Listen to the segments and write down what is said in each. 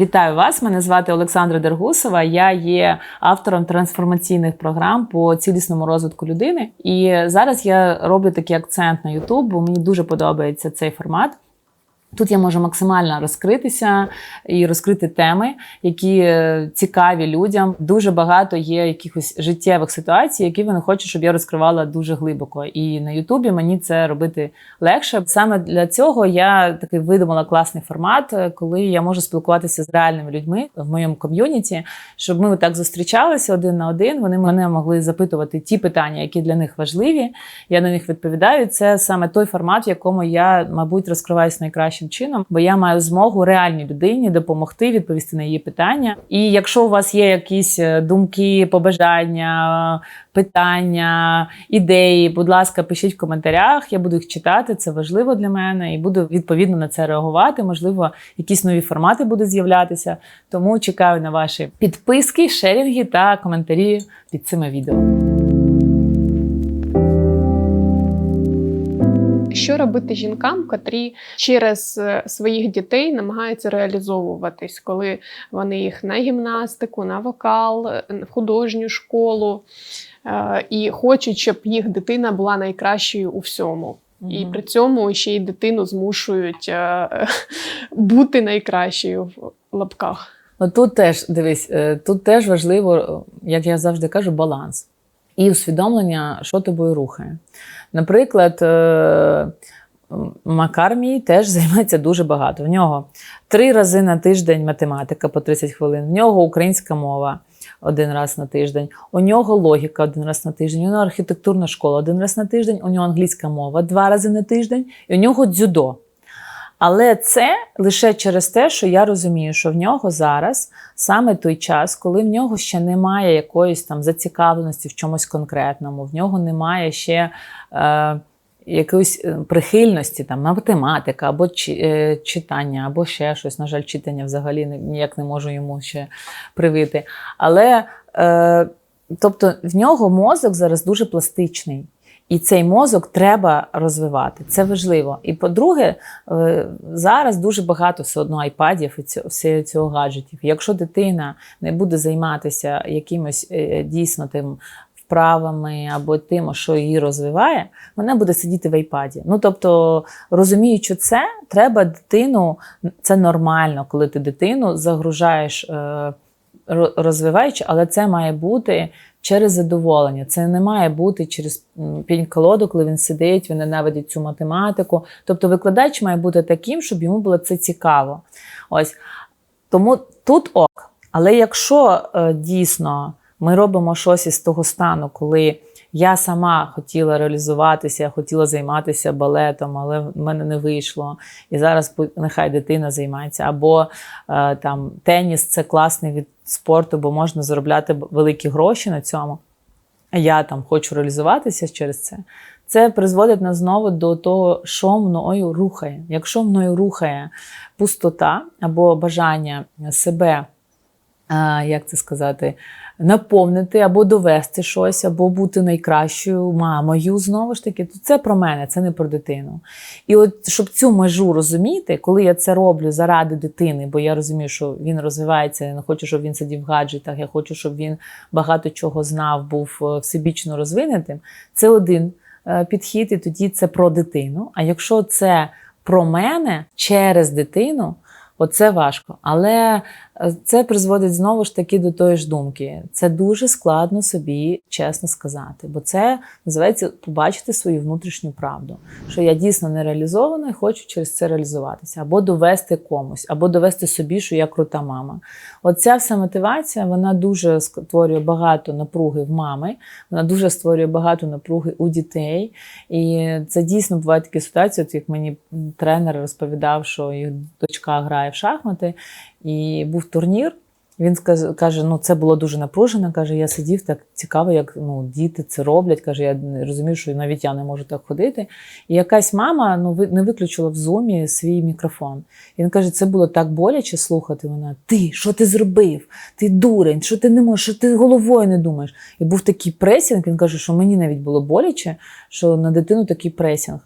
Вітаю вас! Мене звати Олександра Дергусова. Я є автором трансформаційних програм по цілісному розвитку людини. І зараз я роблю такий акцент на YouTube, бо мені дуже подобається цей формат. Тут я можу максимально розкритися і розкрити теми, які е, цікаві людям. Дуже багато є якихось життєвих ситуацій, які вони хочуть, щоб я розкривала дуже глибоко. І на Ютубі мені це робити легше. Саме для цього я такий видумала класний формат, е, коли я можу спілкуватися з реальними людьми в моєму ком'юніті, щоб ми так зустрічалися один на один. Вони мене могли запитувати ті питання, які для них важливі. Я на них відповідаю. Це саме той формат, в якому я, мабуть, розкриваюся найкращим чином, бо я маю змогу реальній людині допомогти відповісти на її питання. І якщо у вас є якісь е, думки, побажання, питання, ідеї, будь ласка, пишіть в коментарях. Я буду їх читати. Це важливо для мене, і буду відповідно на це реагувати. Можливо, якісь нові формати будуть з'являтися. Тому чекаю на ваші підписки, шерінги та коментарі під цими відео. Що робити жінкам, котрі через е, своїх дітей намагаються реалізовуватись, коли вони їх на гімнастику, на вокал, е, в художню школу е, і хочуть, щоб їх дитина була найкращою у всьому. І при цьому ще й дитину змушують бути найкращою в лапках. Ну, тут теж дивись, тут теж важливо, як я завжди кажу, баланс і усвідомлення, що тобою рухає. Наприклад, Макармій Макар мій теж займається дуже багато. В нього три рази на тиждень математика по 30 хвилин, в нього українська мова один раз на тиждень, у нього логіка один раз на тиждень, у нього архітектурна школа один раз на тиждень, у нього англійська мова два рази на тиждень, і у нього дзюдо. Але це лише через те, що я розумію, що в нього зараз саме той час, коли в нього ще немає якоїсь там зацікавленості в чомусь конкретному, в нього немає ще е, якоїсь е, прихильності, там математика або е, читання, або ще щось. На жаль, читання взагалі ніяк не можу йому ще привити. Але е, тобто в нього мозок зараз дуже пластичний. І цей мозок треба розвивати. Це важливо. І по-друге, е, зараз дуже багато все одно айпадів і цього, гаджетів. Якщо дитина не буде займатися якимось е, дійсно тим вправами або тим, що її розвиває, вона буде сидіти в айпаді. Ну тобто, розуміючи це, треба дитину, це нормально, коли ти дитину загружаєш. е, Розвиваючи, але це має бути через задоволення. Це не має бути через пінь-колоду, коли він сидить, він ненавидить цю математику. Тобто викладач має бути таким, щоб йому було це цікаво. Ось тому тут ок. Але якщо е, дійсно ми робимо щось із того стану, коли я сама хотіла реалізуватися, я хотіла займатися балетом, але в мене не вийшло. І зараз нехай дитина займається. Або е, там теніс це класний від спорту, бо можна заробляти великі гроші на цьому. А я там хочу реалізуватися через це. Це призводить нас знову до того, що мною рухає. Якщо мною рухає пустота або бажання себе, як це сказати, наповнити або довести щось, або бути найкращою мамою, знову ж таки, то це про мене, це не про дитину. І от щоб цю межу розуміти, коли я це роблю заради дитини, бо я розумію, що він розвивається, я не хочу, щоб він сидів в гаджетах, я хочу, щоб він багато чого знав, був е, всебічно розвинутим. Це один е, підхід, і тоді це про дитину. А якщо це про мене через дитину, оце важко. Але це призводить знову ж таки до тої ж думки. Це дуже складно собі чесно сказати, бо це називається побачити свою внутрішню правду, що я дійсно не реалізована і хочу через це реалізуватися, або довести комусь, або довести собі, що я крута мама. Оця вся мотивація вона дуже створює багато напруги в мами, вона дуже створює багато напруги у дітей. І це дійсно бувають такі ситуації, от як мені тренер розповідав, що їх дочка грає в шахмати, і був турнір. Він каже: ну це було дуже напружено. Каже, я сидів так цікаво, як ну, діти це роблять. Каже, я розумію, що навіть я не можу так ходити. І якась мама ну, не виключила в зумі свій мікрофон. І він каже, це було так боляче слухати. Вона: Ти що ти зробив? Ти дурень, що ти не можеш, що ти головою не думаєш. І був такий пресінг. Він каже, що мені навіть було боляче, що на дитину такий пресінг.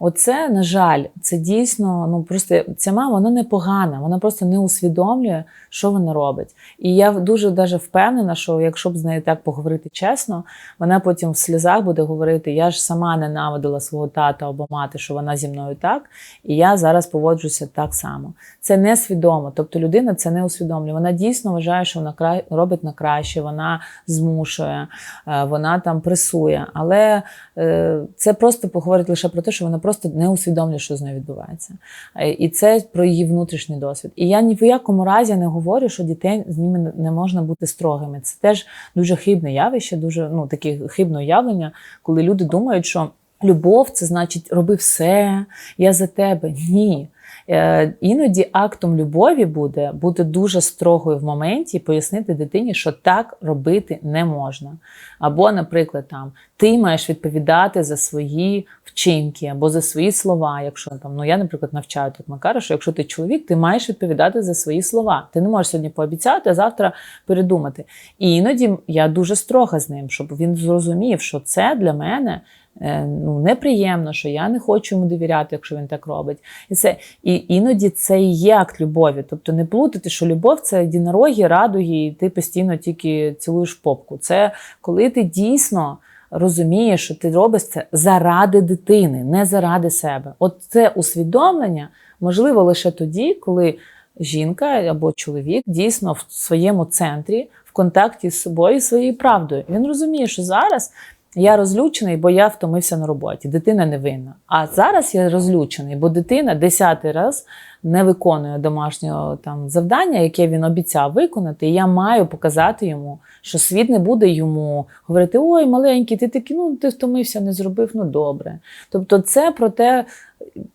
Оце, на жаль, це дійсно, ну просто ця мама вона не погана, вона просто не усвідомлює, що вона робить. І я дуже даже впевнена, що якщо б з нею так поговорити чесно, вона потім в сльозах буде говорити: я ж сама ненавидила свого тата або мати, що вона зі мною так, і я зараз поводжуся так само. Це несвідомо. Тобто людина це не усвідомлює. Вона дійсно вважає, що вона кра... робить на краще, вона змушує, е, вона там пресує. Але е, це просто поговорить лише про те, що вона просто не усвідомлює, що з нею відбувається. Е, І це про її внутрішній досвід. І я ні в якому разі не говорю, що дітей з ними не можна бути строгими. Це теж дуже хибне явище, дуже ну таке хибне уявлення, коли люди думають, що любов це значить роби все, я за тебе. Ні. Е, Іноді актом любові буде бути дуже строгою в моменті і пояснити дитині, що так робити не можна. Або, наприклад, там ти маєш відповідати за свої вчинки або за свої слова. Якщо там, ну я, наприклад, навчаю так Макара, що якщо ти чоловік, ти маєш відповідати за свої слова. Ти не можеш сьогодні пообіцяти, а завтра передумати. І іноді я дуже строга з ним, щоб він зрозумів, що це для мене. Е, Ну, неприємно, що я не хочу йому довіряти, якщо він так робить. І це і іноді це і є акт любові. Тобто не плутати, що любов це єдинороги, радуги, і ти постійно тільки цілуєш попку. Це коли ти дійсно розумієш, що ти робиш це заради дитини, не заради себе. От це усвідомлення можливо лише тоді, коли жінка або чоловік дійсно в своєму центрі, в контакті з собою своєю правдою. Він розуміє, що зараз. Я розлючений, бо я втомився на роботі. Дитина не винна. А зараз я розлючений, бо дитина десятий раз не виконує домашнього там завдання, яке він обіцяв виконати. І я маю показати йому, що світ не буде йому говорити: ой, маленький, ти такий, ну ти втомився, не зробив, ну добре. Тобто, це про те,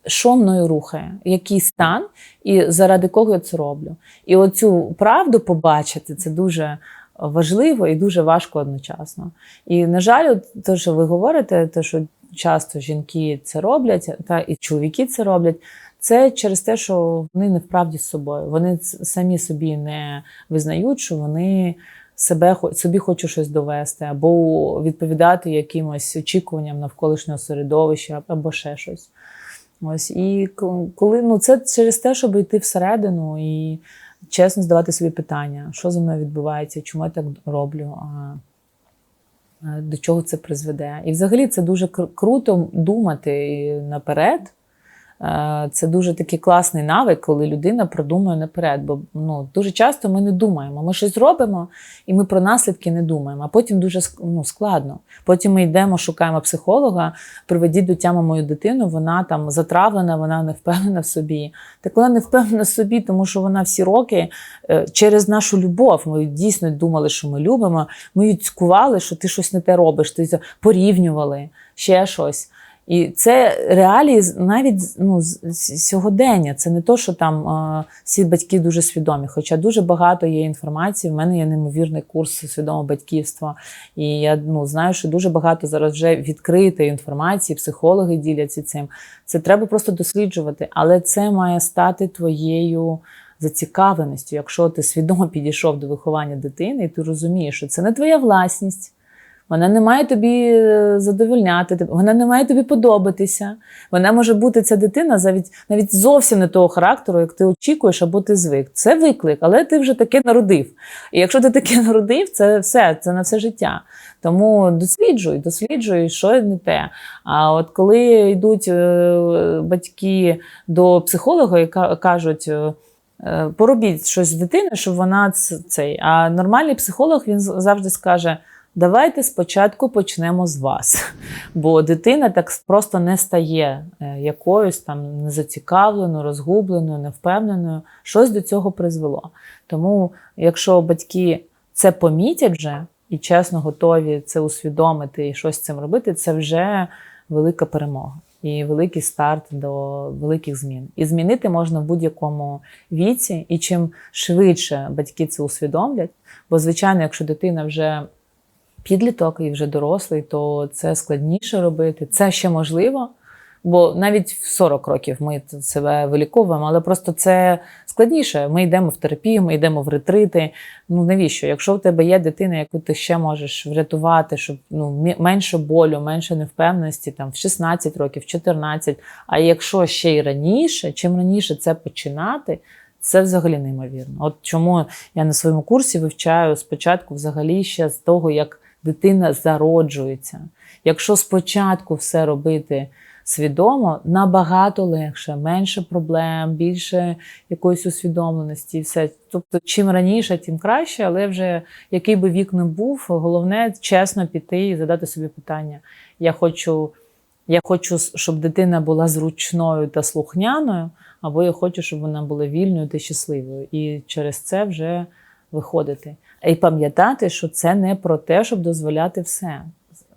що мною рухає, який стан, і заради кого я це роблю. І оцю правду побачити це дуже важливо і дуже важко одночасно. І, на жаль, те, що ви говорите, те, що часто жінки це роблять, та і чоловіки це роблять. Це через те, що вони не вправді з собою. Вони самі собі не визнають, що вони себе собі хочуть щось довести, або відповідати якимось очікуванням навколишнього середовища, або ще щось. Ось і коли ну це через те, щоб йти всередину і чесно здавати собі питання, що зі мною відбувається, чому я так роблю, до чого це призведе. І взагалі це дуже круто думати наперед. Це дуже такий класний навик, коли людина продумує наперед. Бо ну, дуже часто ми не думаємо. Ми щось робимо, і ми про наслідки не думаємо. А потім дуже ну, складно. Потім ми йдемо, шукаємо психолога, приведіть до тями мою дитину, вона там затравлена, вона не впевнена в собі. Так вона не впевнена в собі, тому що вона всі роки через нашу любов. Ми дійсно думали, що ми любимо. Ми її цькували, що ти щось не те робиш, ти порівнювали ще щось. І це реалії навіть ну, сьогодення. Це не то, що там е, всі батьки дуже свідомі. Хоча дуже багато є інформації. В мене є неймовірний курс свідомого батьківства. І я ну, знаю, що дуже багато зараз вже відкритої інформації, психологи діляться цим. Це треба просто досліджувати, але це має стати твоєю. Зацікавленістю, якщо ти свідомо підійшов до виховання дитини, і ти розумієш, що це не твоя власність, вона не має тобі задовольняти, вона не має тобі подобатися. Вона може бути ця дитина навіть навіть зовсім не того характеру, як ти очікуєш або ти звик. Це виклик, але ти вже таке народив. І якщо ти таке народив, це все, це на все життя. Тому досліджуй, досліджуй, що не те. А от коли йдуть батьки до психолога і кажуть. Поробіть щось з дитиною, щоб вона цей. А нормальний психолог він завжди скаже: Давайте спочатку почнемо з вас, бо дитина так просто не стає е, якоюсь там незацікавленою, розгубленою, невпевненою. Щось до цього призвело. Тому, якщо батьки це помітять вже і чесно готові це усвідомити і щось з цим робити, це вже велика перемога і великий старт до великих змін. І змінити можна в будь-якому віці, і чим швидше батьки це усвідомлять, бо, звичайно, якщо дитина вже підліток і вже дорослий, то це складніше робити. Це ще можливо. Бо навіть в 40 років ми себе виліковуємо, але просто це складніше. Ми йдемо в терапію, ми йдемо в ретрити. Ну навіщо? Якщо в тебе є дитина, яку ти ще можеш врятувати, щоб ну менше болю, менше невпевненості, там в 16 років, в 14, А якщо ще й раніше, чим раніше це починати, це взагалі неймовірно. От чому я на своєму курсі вивчаю спочатку, взагалі ще з того, як дитина зароджується. Якщо спочатку все робити свідомо, набагато легше, менше проблем, більше якоїсь усвідомленості, все. Тобто, чим раніше, тим краще, але вже який би вік не був, головне чесно піти і задати собі питання. Я хочу, я хочу, щоб дитина була зручною та слухняною, або я хочу, щоб вона була вільною та щасливою. І через це вже виходити. І пам'ятати, що це не про те, щоб дозволяти все.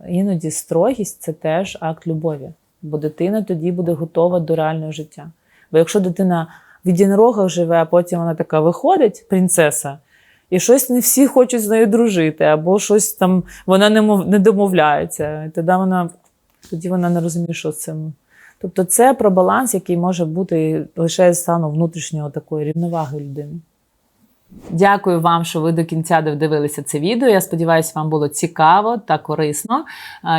Іноді строгість це теж акт любові, бо дитина тоді буде готова до реального життя. Бо якщо дитина в єдинорогах живе, а потім вона така виходить, принцеса, і щось не всі хочуть з нею дружити, або щось там вона не, мов, не домовляється. І тоді вона, тоді вона не розуміє, що з цим. Тобто це про баланс, який може бути лише з стану внутрішнього такої рівноваги людини. Дякую вам, що ви до кінця додивилися це відео. Я сподіваюся, вам було цікаво та корисно.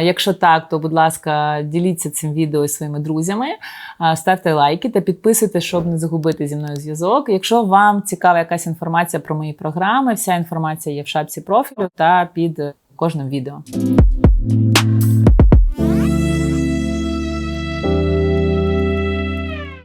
Якщо так, то будь ласка, діліться цим відео із своїми друзями, ставте лайки та підписуйтесь, щоб не загубити зі мною зв'язок. Якщо вам цікава якась інформація про мої програми, вся інформація є в шапці профілю та під кожним відео.